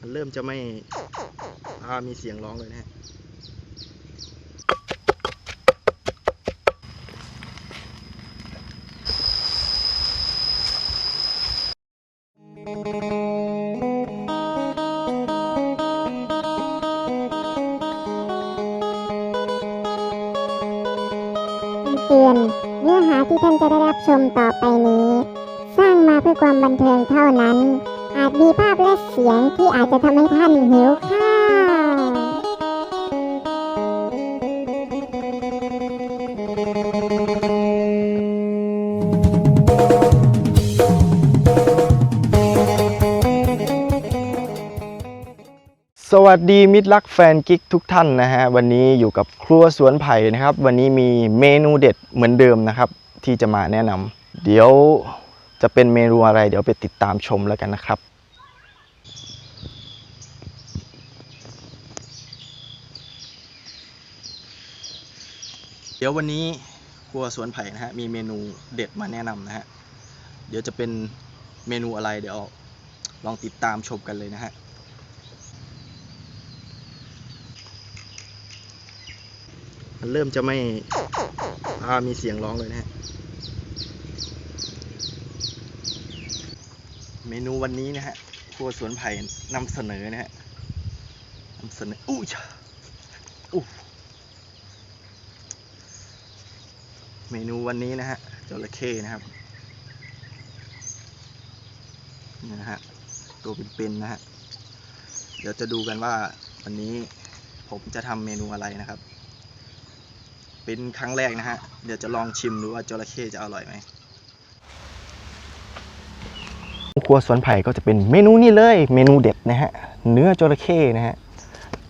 มันเริ่มจะไม่มีเสียงร้องเลยนะฮะเตือนเนื้อหาที่ท่านจะได้รับชมต่อไปนี้ สร้างมาเพื่อความบันเทิงเท่านั้น อาจมีภาพและเสียงที่อาจจะทำให้ท่านหิวข้าวสวัสดีมิตรรักแฟนกิ๊กทุกท่านนะฮะวันนี้อยู่กับครัวสวนไผ่นะครับ วันนี้มีเมนูเด็ดเหมือนเดิมนะครับ ที่จะมาแนะนำเดี๋ยว จะเป็นเมนูอะไรเดี๋ยวไปติดตามชมแล้วกันนะครับเดี๋ยววันนี้ครัวสวนไผ่นะฮะมีเมนูเด็ดมาแนะนำนะฮะเดี๋ยวจะเป็นเมนูอะไรเดี๋ยวลองติดตามชมกันเลยนะฮะมันเริ่มจะไม่มีเสียงร้องเลยนะฮะ เมนูวันนี้นะฮะครัวสวนไผ่นำเสนอนะฮะนำเสนออู้ชอู้เมนูวันนี้นะฮะจระเข้นะครับนี่นะฮะตัวเป็นๆนะฮะเดี๋ยวจะดูกันว่าวันนี้ผมจะทำเมนูอะไรนะครับ เป็นครั้งแรกนะฮะเดี๋ยวจะลองชิมดูว่าจระเข้จะอร่อยไหม ครัวสวนไผ่ก็จะเป็นเมนูนี้เลย เมนูเด็ดนะฮะ เนื้อจระเข้นะฮะ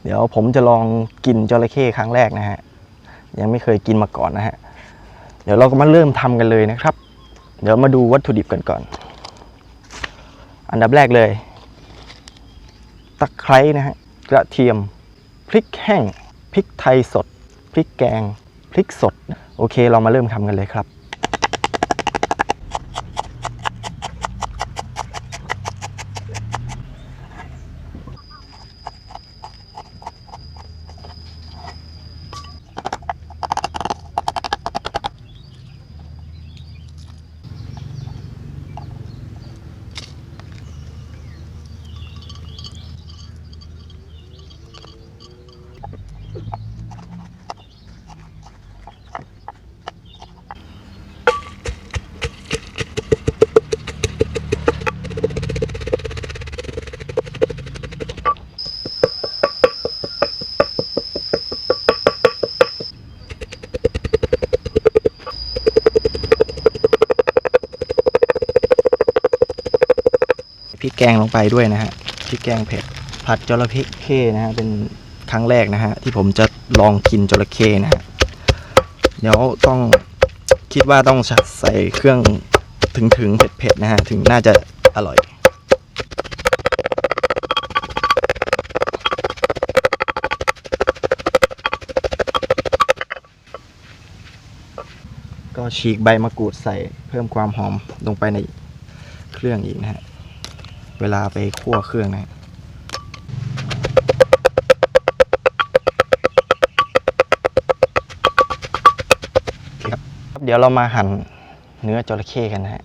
เดี๋ยวผมจะลองกินจระเข้ครั้งแรกนะฮะ ยังไม่เคยกินมาก่อนนะฮะ เดี๋ยวเราก็มาเริ่มทำกันเลยนะครับ เดี๋ยวมาดูวัตถุดิบกันก่อน อันดับแรกเลย ตะไคร้นะฮะ กระเทียม พริกแห้ง พริกไทยสด พริกแกง พริกสด โอเค เรามาเริ่มทำกันเลยครับ แกงลงไปด้วยนะฮะพริกแกงเผ็ดผัดจระเข้นะฮะเป็นครั้งแรกนะฮะที่ผมจะลองกินจระเข้นะฮะเดี๋ยวต้องคิดว่าต้องใส่เครื่องถึงถึงๆเผ็ดๆนะฮะถึงน่าจะอร่อยก็ฉีกใบมะกรูดใส่เพิ่มความหอมลงไปในเครื่องอีกนะฮะ เวลาไปคั่วเครื่องนะครับเดี๋ยวเรามาหั่นเนื้อจระเข้กันนะฮะ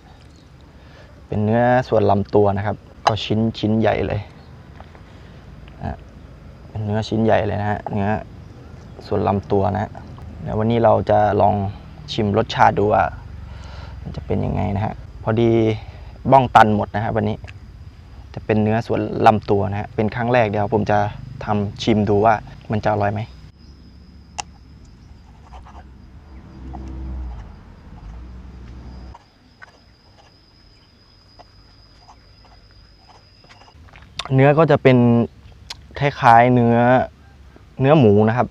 เป็นเนื้อส่วนลำตัวนะครับก็ชิ้นชิ้นใหญ่เลยนะฮะเป็นเนื้อชิ้นใหญ่เลยนะฮะ เนื้อส่วนลำตัวนะฮะเดี๋ยววันนี้เราจะลองชิมรสชาติดูว่าจะเป็นยังไงนะฮะ พอดีบ้องตันหมดนะฮะวันนี้ จะเป็นเนื้อส่วนลำตัวนะฮะเป็นครั้งแรกเดี๋ยวผมจะทำชิมดูว่ามันจะอร่อยไหมเนื้อก็จะเป็นคล้ายๆเนื้อเนื้อหมูนะครับ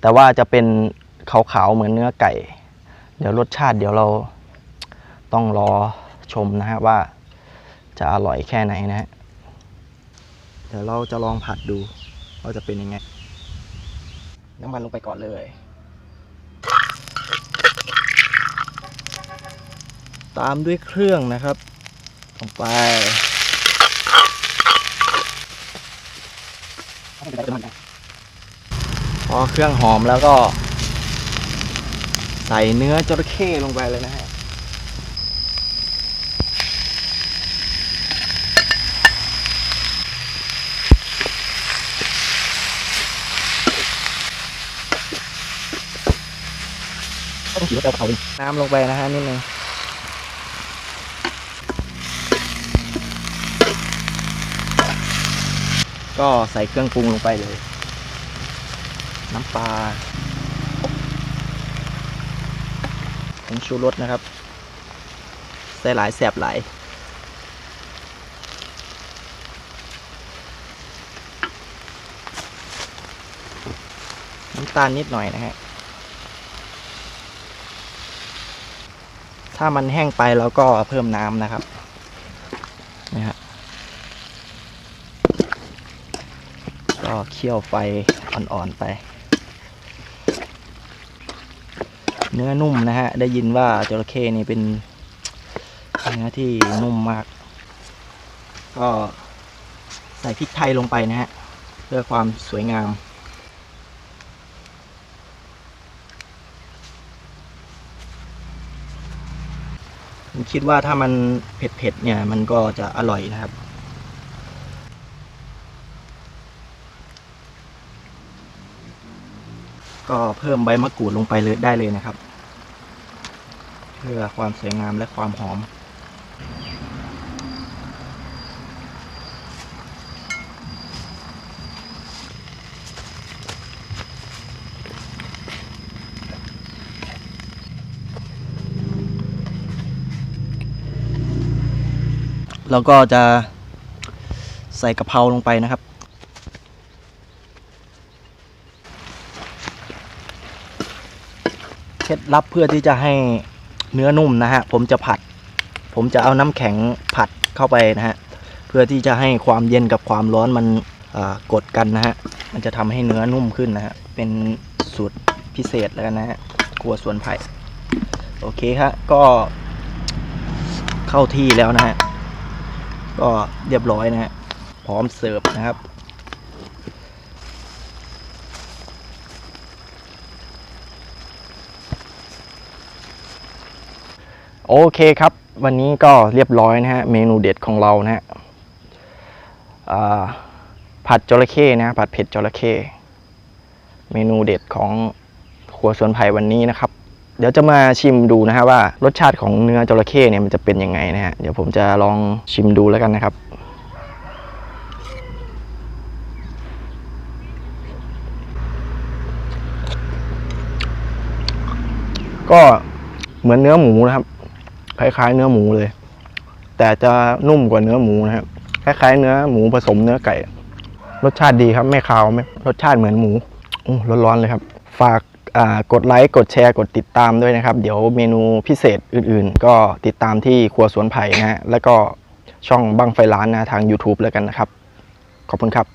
แต่ว่าจะเป็นขาวๆเหมือนเนื้อไก่ เดี๋ยวรสชาติเดี๋ยวเราต้องรอชมนะฮะว่า จะอร่อยแค่ไหนนะฮะเดี๋ยวเราจะลองผัดดูว่าจะเป็นยังไง น้ำมันลงไปก่อนเลย ตามด้วยเครื่องนะครับลงไปพอเครื่องหอมแล้วก็ ใส่เนื้อจระเข้ลงไปเลยนะฮะ ต้องถือาเอาน้ำลงไปนะฮะนิดนึงก็ใส่เครื่องปรุงลงไปเลย น้ำปลาผงชูรสนะครับ ใส่หลายแสบหลายน้ำตาลนิดหน่อยนะฮะ ถ้ามันแห้งไปเราก็เพิ่มน้ำนะครับนี่ฮะก็เคี่ยวไฟอ่อนๆไป เนื้อนุ่มนะฮะ ได้ยินว่าจระเข้นี่เป็นเนื้อที่นุ่มมาก ก็ใส่พริกไทยลงไปนะฮะ เพื่อความสวยงาม ผมคิดว่าถ้ามันเผ็ดๆเนี่ย มันก็จะอร่อยนะครับ ก็เพิ่มใบมะกรูดลงไปเลยได้เลยนะครับ เพื่อความสวยงามและความหอม แล้วก็จะใส่กะเพราลงไปนะครับ เคล็ดลับเพื่อที่จะให้เนื้อนุ่มนะฮะ ผมจะผัด ผมจะเอาน้ำแข็งผัดเข้าไปนะฮะ เพื่อที่จะให้ความเย็นกับความร้อนมันกดกันนะฮะ มันจะทำให้เนื้อนุ่มขึ้นนะฮะ เป็นสูตรพิเศษแล้วนนะฮะครัวสวนไผ่โอเคฮะก็เข้าที่แล้วนะฮะ ก็เรียบร้อยนะฮะพร้อมเสิร์ฟนะครับ โอเคครับ วันนี้ก็เรียบร้อยนะฮะเมนูเด็ดของเรานะฮะผัดจระเข้นะฮะผัดเผ็ดจระเข้เมนูเด็ดของครัวสวนไผ่วันนี้นะครับ เดี๋ยวจะมาชิมดูนะฮะว่ารสชาติของเนื้อจระเข้เนี่ยมันจะเป็นยังไงนะฮะเดี๋ยวผมจะลองชิมดูแล้วกันนะครับ ก็เหมือนเนื้อหมูนะครับ คล้ายๆ เนื้อหมูเลย แต่จะนุ่มกว่าเนื้อหมูนะครับคล้ายๆเนื้อหมูผสมเนื้อไก่ รสชาติดีครับไม่คาวไม่รสชาติเหมือนหมูอร้อนๆเลยครับ ฝาก กดไลค์กดแชร์กดติดตามด้วยนะครับ เดี๋ยวเมนูพิเศษอื่นๆ ก็ติดตามที่ครัวสวนไผ่นะฮะแล้วก็ช่องบังไฟร้านนะทาง YouTube แล้วกันนะครับ ขอบคุณครับ